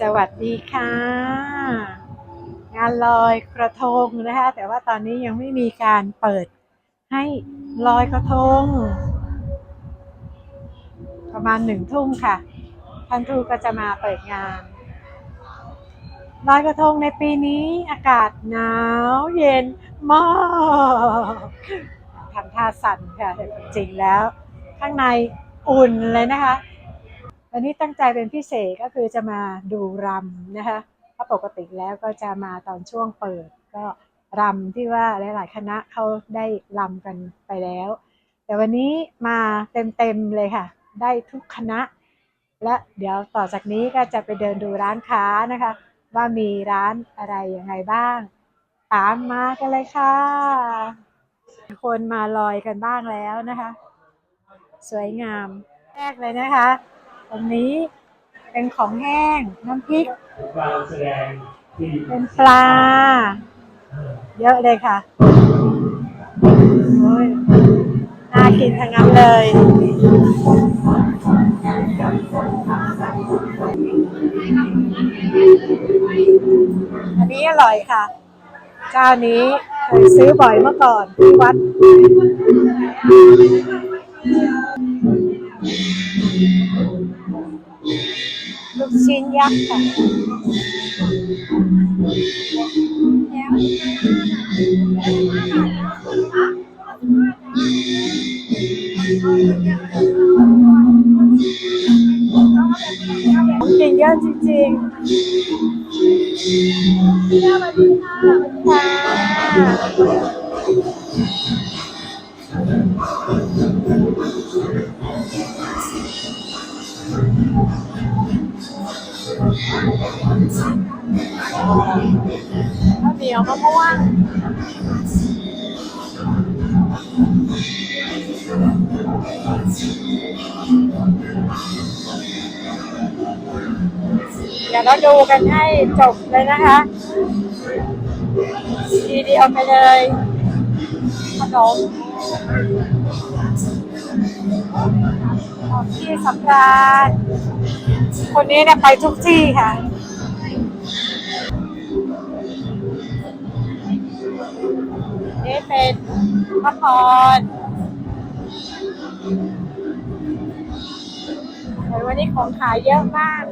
สวัสดีค่ะ งานลอยกระทงนะคะ แต่ว่าตอนนี้ยังไม่มีการเปิดให้ลอยกระทง ประมาณหนึ่งทุ่มค่ะท่านทูก็จะมาเปิดงานลอยกระทงในปีนี้อากาศหนาวเย็นมากทำท่าสั่นค่ะแต่จริงแล้ว ข้างในอุ่นเลยนะคะ วันนี้ตั้งใจเป็นพิเศษก็คือจะมาดูรำนะคะเพราะปกติแล้วก็จะมาตอนช่วงเปิด ก็รำที่ว่าหลาย ๆ คณะเขาได้รำกันไปแล้ว แต่วันนี้มาเต็ม ๆ เลยค่ะ ได้ทุกคณะ และเดี๋ยวต่อจากนี้ก็จะไปเดินดูร้านค้านะคะ ว่ามีร้านอะไรยังไงบ้าง ตามมากันเลยค่ะ คนมาลอยกันบ้างแล้วนะคะ สวยงามแรกเลยนะคะ รงนี้ เป็นของแห้ง น้ำพริก เป็นปลา เยอะเลยค่ะน่ากินทั้งนั้นเลย อันนี้อร่อยค่ะ เจ้านี้เคยซื้อบ่อยเมื่อก่อนที่วัดลูก ชิ้นยักษ์ค่ะขอ ข้าวเหนียวมะม่วงเดี๋ยวเราดูกันให้จบเลยนะคะทีเดียวไปเลยขนม สำราญคนนี้เนี่ยไปทุกที่ค่ะ นี่เป็นพระพรโอ้ยวันนี้ของขายเยอะมาก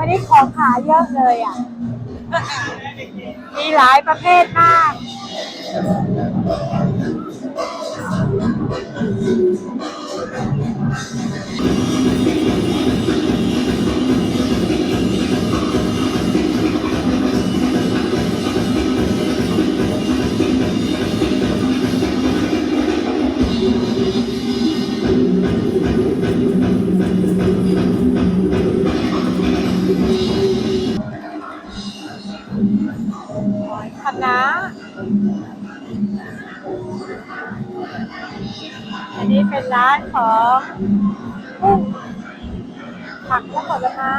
วันนี้ของขายเยอะเลยอะ มีหลายประเภทมากค ร้านของกุ้งผักและผลไม้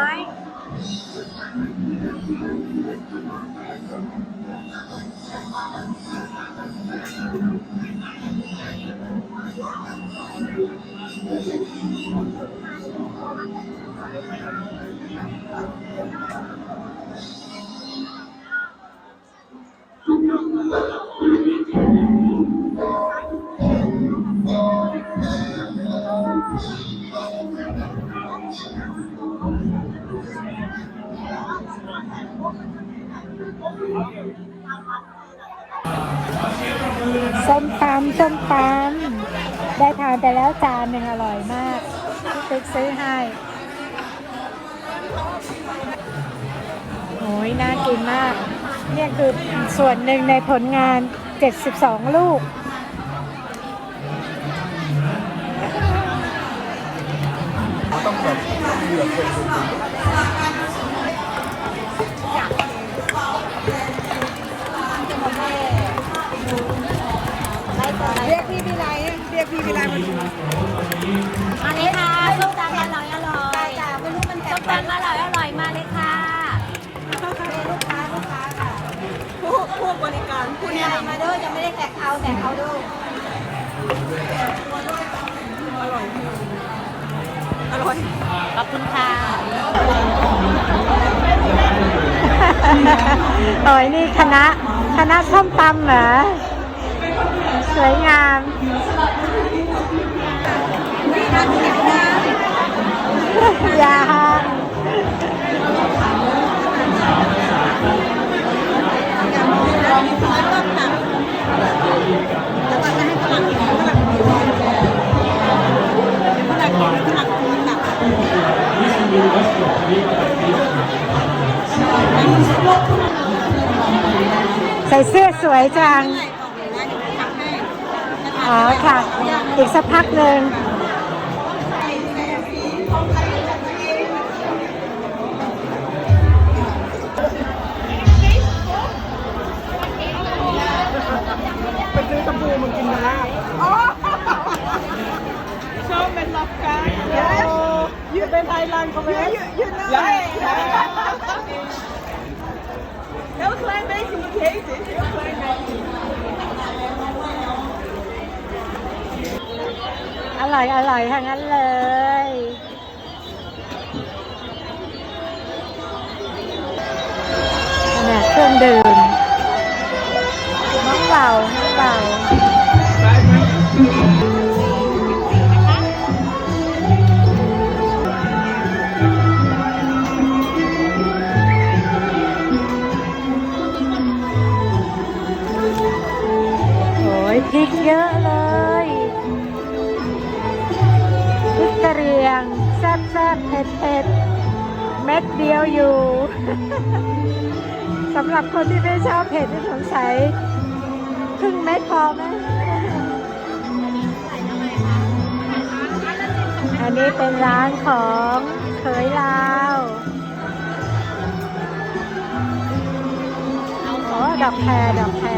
ส้มตำส้มตำได้ทานไปแล้วจานหนึ่งอร่อยมากพี่ติ๊กซื้อให้โอ้ยน่ากินมาก เนี่ยคือส่วนหนึ่งในผลงาน 72 ลูก เหลือคนดูรียกพี่วิไลเรียกพี่วิไลมาดูมาเลยค่ะลูกตำอร่อยอร่อยจ้าไม่รู้มันแตกตำอร่อยอร่อยมาเลยค่ะลูกค้าลูกค้าค่ะผู้ผู้บริการคุณเนี่ยมาด้วยจะไม่ได้แตกเอาแตกเอาด้วย โอ้ยนี่คณะคณะส้มตำเหรอสวยงามยางใเสื้อสวยจัง อ๋อค่ะ อีกสักพักหนึ่งไปซื้อตะปูมากินมาล่าชอบเป็นล็อกกันยืดเป็นไทยแลนด์เขาไหมยืดยืดเลย Heel klein beetje moet je อร่อยอร่อยทั้งนั้นเลยเนี่ยเครื่องดื่มน้องเบาน้องเบาโอยพริกเยอะเลย พริกกระเหรียง แซ่บแซ่บเผ็ดเผ็ดเม็ดเดียวอยู่ สำหรับคนที่ไม่ชอบเผ็ดนี่สงสัยครึ่งเม็ดพอไหมอันนี้เป็นร้านของเขยลาวโอ้ดอกแครดอกแคร